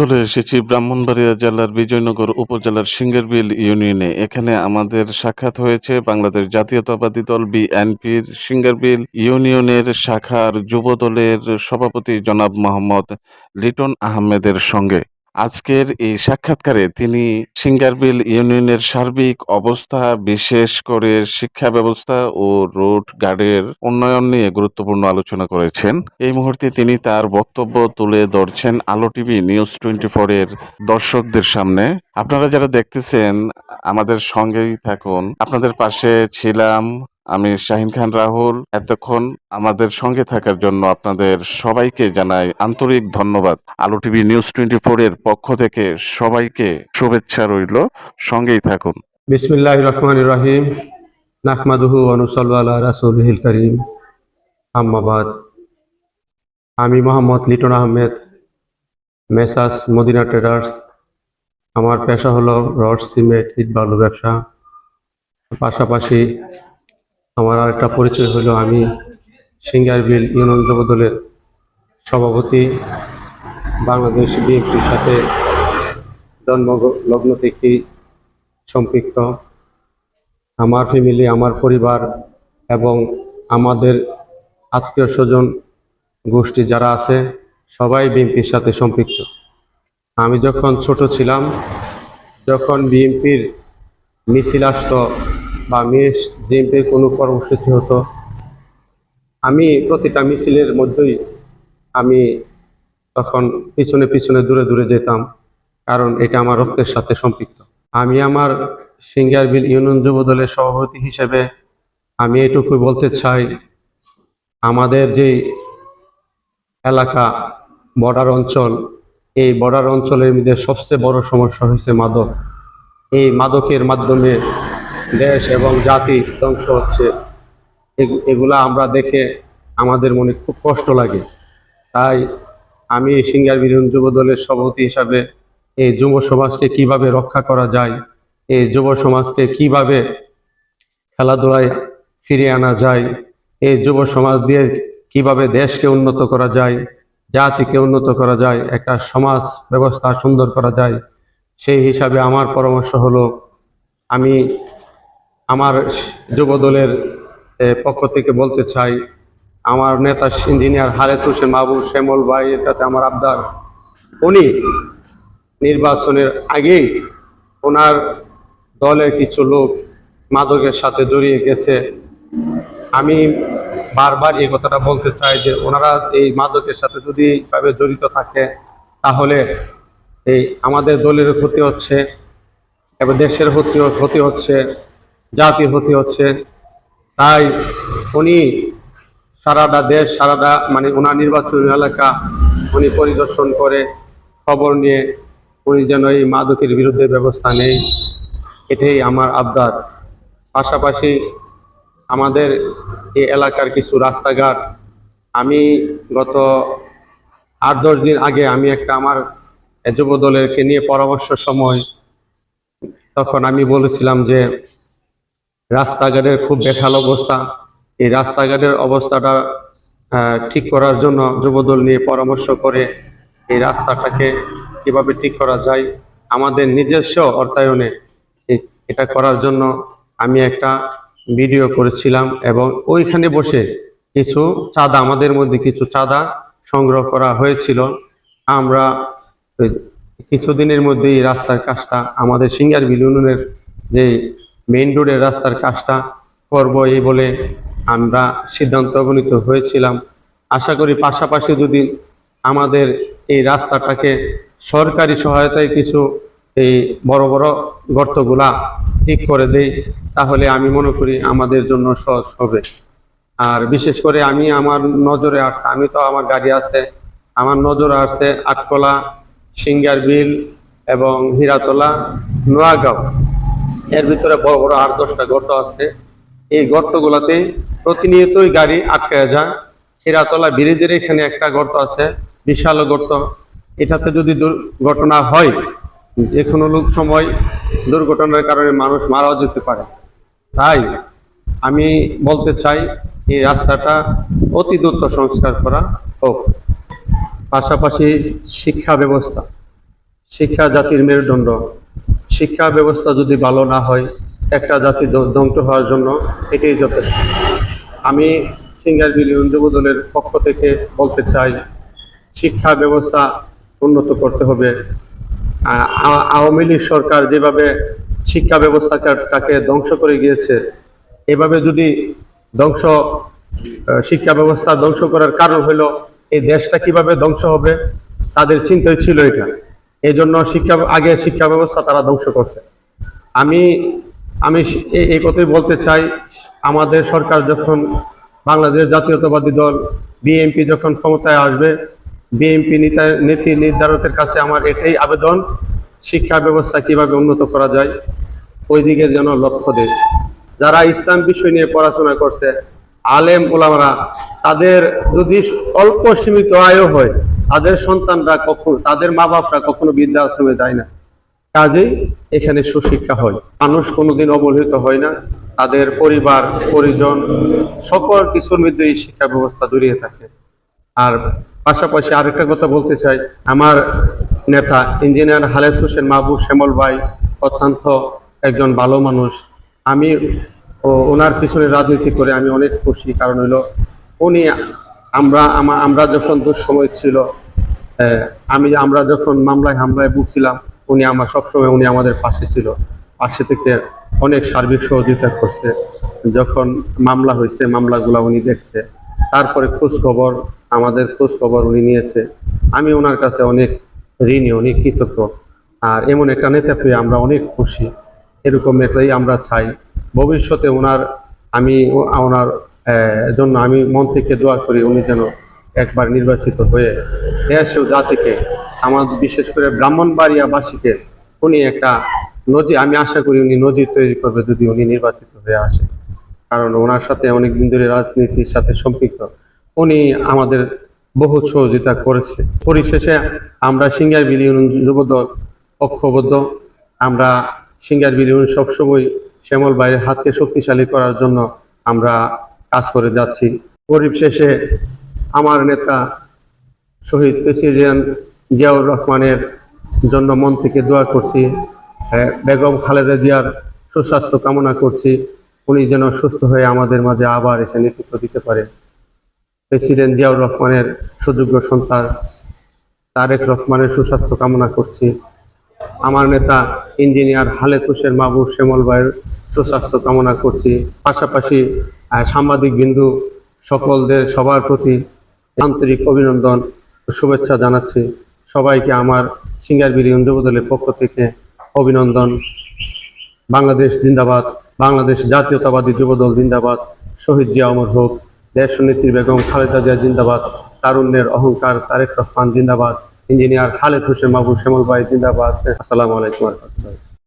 চলে এসেছি ব্রাহ্মণবাড়িয়া জেলার বিজয়নগর উপজেলার সিঙ্গেরবিল ইউনিয়নে। এখানে আমাদের সাক্ষাৎ হয়েছে বাংলাদেশ জাতীয়তাবাদী দল বিএনপির সিঙ্গেরবিল ইউনিয়নের শাখার যুব দলের সভাপতি জনাব মোহাম্মদ লিটন আহমেদের সঙ্গে। আজকের এই সাক্ষাৎকারে তিনি সিঙ্গারবিল ইউনিয়নের সার্বিক অবস্থা, বিশেষ করে শিক্ষা ব্যবস্থা ও রোড গার্ডের উন্নয়ন নিয়ে গুরুত্বপূর্ণ আলোচনা করেছেন। এই মুহূর্তে তিনি তার বক্তব্য তুলে ধরছেন আলো টিভি নিউজ টোয়েন্টি এর দর্শকদের সামনে। আপনারা যারা দেখতেছেন, আমাদের সঙ্গেই থাকুন। আপনাদের পাশে ছিলাম আমি শাহিন খান, রাহুল, এতক্ষণ আমাদের সঙ্গে থাকার জন্য আপনাদের সবাইকে জানাই আন্তরিক ধন্যবাদ। আলো টিভি নিউজ টোয়েন্টি ফোর এর পক্ষ থেকে সবাইকে শুভেচ্ছা রইল। সঙ্গেই থাকুন। বিসমিল্লাহ রহমান রহিম। নাহমাদুহু অনুসল্লা রাসুলহিল করিম। আম্মাবাদ আমি মোহাম্মদ লিটন আহমেদ, মেসাস মদিনা ট্রেডার্স। আমার পেশা হলো রড, সিমেন্ট, ইট বালু ব্যবসা। পাশাপাশি আমার আরেকটা পরিচয় হলো আমি সিঙ্গারবিল ইউনিয়ন যুব দলের সভাপতি, বাংলাদেশ বিএনপির সাথে জন্মলগ্ন থেকে সম্পৃক্ত। আমার ফ্যামিলি আমার পরিবার এবং আমাদের আত্মীয় স্বজন, গোষ্ঠী যারা আছে, সবাই বিএনপির সাথে সম্পৃক্ত। আমি যখন ছোট ছিলাম, যখন বিএনপির মিছিল আসতো বা বিএনপির কোনো কর্মসূচি হতো। আমি প্রতিটা মিছিলের মধ্যেই আমি তখন পিছনে পিছনে দূরে দূরে যেতাম, কারণ এটা আমার রক্তের সাথে সম্পৃক্ত। আমি আমার সিঙ্গারবিল ইউনিয়ন যুব দলের সভাপতি হিসেবে আমি এটুকুই বলতে চাই, আমাদের যে এলাকা, বর্ডার অঞ্চল, এই বর্ডার অঞ্চলের মধ্যে সবচেয়ে বড় সমস্যা হয়েছে মাদক। এই মাদকের মাধ্যমে দেশ এবং জাতি ধ্বংস হচ্ছে। এগ- এগুলা আমরা দেখে আমাদের মনে খুব কষ্ট লাগে। তাই আমি সিঙ্গার বিরোধী যুব দলের সভাপতি হিসাবে এই যুব সমাজকে কীভাবে রক্ষা করা যায়, এই যুব সমাজকে কীভাবে খেলাধুলায় ফিরিয়ে আনা যায়, এই যুব সমাজ দিয়ে কীভাবে দেশকে উন্নত করা যায়, জাতিকে উন্নত করা যায়, একটা সমাজ ব্যবস্থা সুন্দর করা যায়, সেই হিসাবে আমার পরামর্শ হলো, আমি আমার যুবদলের পক্ষ থেকে বলতে চাই, আমার নেতা ইঞ্জিনিয়ার হারেত হোসেন মাহবুব, শ্যামল ভাইয়ের কাছে আমার আবদার। উনি নির্বাচনের আগেই ওনার দলের কিছু লোক মাদকের সাথে জড়িয়ে গেছে। আমি বারবার এই কথাটা বলতে চাই যে, ওনারা এই মাদকের সাথে যদি এইভাবে জড়িত থাকে, তাহলে এই আমাদের দলের ক্ষতি হচ্ছে এবং দেশের ক্ষতি ক্ষতি হচ্ছে জাতির ক্ষতি হচ্ছে। তাই উনি সারাটা দেশ, সারাটা মানে ওনার নির্বাচনী এলাকা উনি পরিদর্শন করে খবর নিয়ে উনি যেন এই মাদকের বিরুদ্ধে ব্যবস্থা নেই, এটাই আমার আবদার। পাশাপাশি আমাদের এই এলাকার কিছু রাস্তাঘাট, আমি গত আট, দশ দিন আগে আমি একটা আমার যুব দলেরকে নিয়ে পরামর্শ সময় তখন আমি বলেছিলাম যে রাস্তাঘাটের খুব বেহাল অবস্থা। এই রাস্তাঘাটের অবস্থাটা ঠিক করার জন্য যুবদল নিয়ে পরামর্শ করে এই রাস্তাটাকে কীভাবে ঠিক করা যায়, আমাদের নিজস্ব অর্থায়নে এটা করার জন্য আমি একটা ভিডিও করেছিলাম এবং ওইখানে বসে কিছু চাঁদা, আমাদের মধ্যে কিছু চাঁদা সংগ্রহ করা হয়েছিল। আমরা কিছুদিনের এই রাস্তার কাজটা আমাদের সিঙ্গার ইউনিয়নের যে মেইন রোডের রাস্তার কাজটা করব এই বলে আমরা সিদ্ধান্ত উপনীত হয়েছিলাম। আশা করি পাশাপাশি যদি আমাদের এই রাস্তাটাকে সরকারি সহায়তায় কিছু এই বড় বড় গর্তগুলা ঠিক করে দেই, তাহলে আমি মনে করি আমাদের জন্য সহজ হবে। আর বিশেষ করে আমি আমার নজরে আসছে, আমি তো আমার গাড়ি আছে, আমার নজরে আসছে আটকলা সিঙ্গার বিল এবং হীরাতলা, নোয়াগাঁও। এর ভিতরে বড় বড় আট দশটা গর্ত আছে। এই গর্তগুলোতে প্রতিনিয়তই গাড়ি আটকে যায়। হীরাতলা ব্রিজের এখানে একটা গর্ত আছে, বিশাল গর্ত। এটাতে যদি দুর্ঘটনা হয়, যে কোনো লোক সময় দুর্ঘটনার কারণে মানুষ মারাও যেতে পারে। তাই আমি বলতে চাই, এই রাস্তাটা অতি দ্রুত সংস্কার করা হোক। পাশাপাশি শিক্ষা ব্যবস্থা, শিক্ষা জাতির মেরুদণ্ড। শিক্ষা ব্যবস্থা যদি ভালো না হয়, একটা জাতি ধ্ব- ধ্বংস হওয়ার জন্য এটাই যথেষ্ট। আমি সিঙ্গার বিলিয়ন যুবদলের পক্ষ থেকে বলতে চাই, শিক্ষা ব্যবস্থা উন্নত করতে হবে। আওয়ামী লীগ সরকার যেভাবে শিক্ষা ব্যবস্থাটাকে ধ্বংস করে গিয়েছে, এভাবে যদি ধ্বংস শিক্ষা ব্যবস্থা ধ্বংস করার কারণ হলো, এই দেশটা কীভাবে ধ্বংস হবে, তাদের চিন্তায় ছিল এটা। এই জন্য শিক্ষা, আগে শিক্ষা ব্যবস্থা তারা ধ্বংস করছে। আমি আমি এই কথাই বলতে চাই, আমাদের সরকার যখন বাংলাদেশ জাতীয়তাবাদী দল, বিএনপি যখন ক্ষমতায় আসবে, বিএনপি নেতা, নীতি নির্ধারকের কাছে আমার এটাই আবেদন, শিক্ষা ব্যবস্থা কীভাবে উন্নত করা যায় ওই দিকে যেন লক্ষ্য দেয়। যারা ইসলাম বিষয় নিয়ে পড়াশোনা করছে, আলেম ওলামারা, তাদের যদি অল্প সীমিত আয়ও হয় তাদের সন্তানরা কখনো, তাদের মা বাপরা কখনো বৃদ্ধাশ্রমে যায় না। কাজেই এখানে সুশিক্ষা হয়। মানুষ কোনোদিন অবহেলিত হয় না। তাদের পরিবার, পরিজন, সকল কিছুর মধ্যে এই শিক্ষা ব্যবস্থা জড়িয়ে থাকে। আর পাশাপাশি আরেকটা কথা বলতে চাই। আমার নেতা ইঞ্জিনিয়ার হালেদ হোসেন মাহবুব শ্যামল ভাই অত্যন্ত একজন ভালো মানুষ। আমি ওনার পিছনে রাজনীতি করে আমি অনেক খুশি। কারণ হলো উনি আমরা আমরা যখন দুঃসময় ছিল আমি আমরা যখন মামলায় হামলায় ভুগছিলাম, উনি আমার সবসময় উনি আমাদের পাশে ছিল। পাশে থেকে অনেক সার্বিক সহযোগিতা করছে। যখন মামলা হয়েছে, মামলাগুলো উনি দেখছে। তারপরে খোঁজ খবর আমাদের খোঁজ খবর উনি নিয়েছে। আমি ওনার কাছে অনেক ঋণী, অনেক কৃতজ্ঞ। আর এমন একটা নেতা পেয়ে আমরা অনেক খুশি। এরকম নেতাই আমরা চাই। ভবিষ্যতে ওনার আমি ওনার জন্য আমি মন থেকে দোয়া করি উনি যেন একবার নির্বাচিত হয়ে দেশ জাতিকে, আমার বিশেষ করে ব্রাহ্মণবাড়িয়াবাসীকে, উনি একটা নজির, আমি আশা করি উনি নজির তৈরি করবে যদি উনি নির্বাচিত হয়ে আসে। কারণ ওনার সাথে অনেক দিন ধরে রাজনীতির সাথে সম্পৃক্ত। উনি আমাদের বহু সহযোগিতা করেছে। পরিশেষে আমরা সিঙ্গার বিলিয়ন যুবদল ঐক্যবদ্ধ। আমরা সিঙ্গার বিলিয়ন সবসময় শ্যামল ভাইয়ের হাতকে শক্তিশালী করার জন্য আমরা কাজ করে যাচ্ছি। পরিশেষে আমার নেতা শহীদ প্রেসিডেন্ট জিয়াউর রহমানের জন্য মন থেকে দোয়া করছি হ্যাঁ, বেগম খালেদা জিয়ার সুস্বাস্থ্য কামনা করছি উনি যেন সুস্থ হয়ে আমাদের মাঝে আবার এসে নেতৃত্ব দিতে পারে। প্রেসিডেন্ট জিয়াউর রহমানের সুযোগ্য সন্তান তারেক রহমানের সুস্বাস্থ্য কামনা করছি। আমার নেতা ইঞ্জিনিয়ার হালেদ হোসেন মাহবুব শ্যামল ভাইয়ের সুস্বাস্থ্য কামনা করছি। পাশাপাশি সাংবাদিক বিন্দু সকলদের সবার প্রতি আন্তরিক অভিনন্দন শুভেচ্ছা জানাচ্ছি সবাইকে আমার সিঙ্গার বিলিয়ন যুবদলের পক্ষ থেকে অভিনন্দন। বাংলাদেশ জিন্দাবাদ, বাংলাদেশ জাতীয়তাবাদী যুবদল জিন্দাবাদ, শহীদ জিয়া অমর হোক, দেশ নেত্রী বেগম খালেদা জিয়া জিন্দাবাদ, তারুণ্যের অহংকার তারেক রহমান জিন্দাবাদ, ইঞ্জিনিয়ার খালেদ হোসেন মাহবুব শ্যামল ভাই জিন্দাবাদ। আসসালামু আলাইকুম রহমতুল্লাহ।